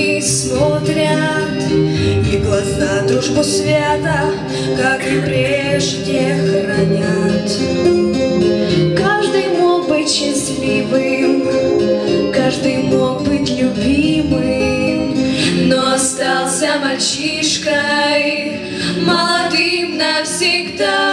фотографии смотрят И глаза дружбу свята, как и прежде, хранят. Каждый мог быть счастливым Каждый мог быть любимым Но остался мальчишкой Молодым навсегда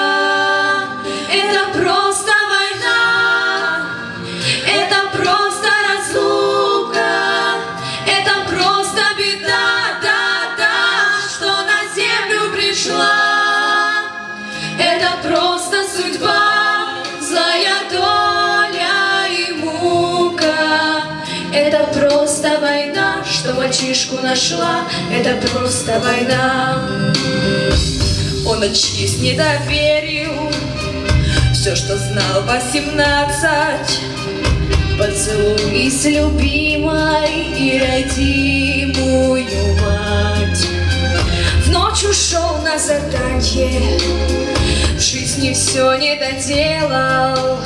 Что мальчишку нашла Это просто война. Он отчист не доверил Все, что знал восемнадцать. Поцелуй с любимой и родимую мать. В ночь ушел на задание В жизни все не доделал.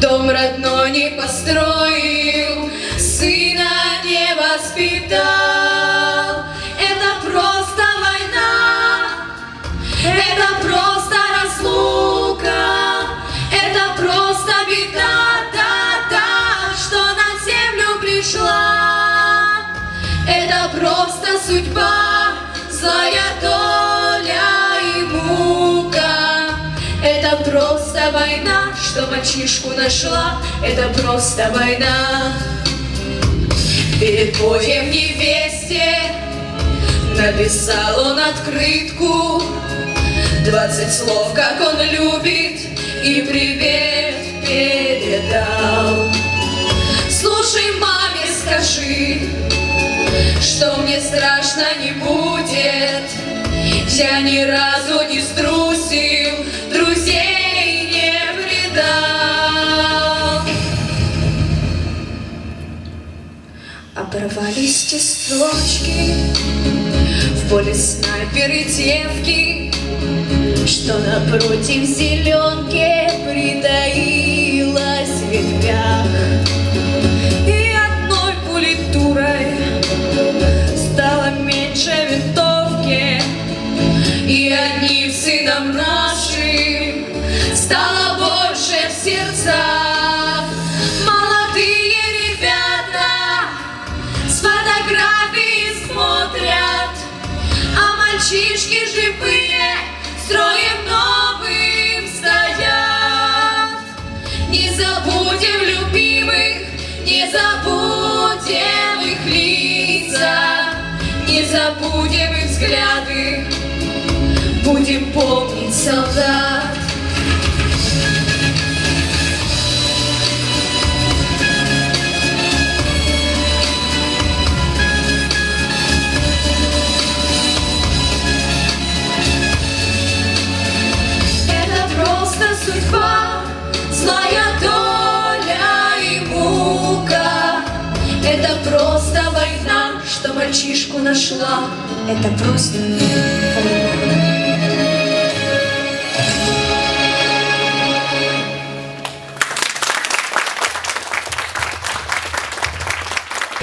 Дом родной не построил Это просто судьба Злая доля и мука. Это просто война Что мальчишку нашла. Это просто война. Перед боем невесте Написал он открытку. Двадцать слов, как он любит И привет страшно не будет. Я ни разу не струсил Друзей не предал. Оборвались те строчки В поле снайперы девки Что напротив зеленки Притаилась забудем их взгляды, будем помнить солдат. Это просто судьба, злая доля и мука. Это просто что мальчишку нашла. Это просто война.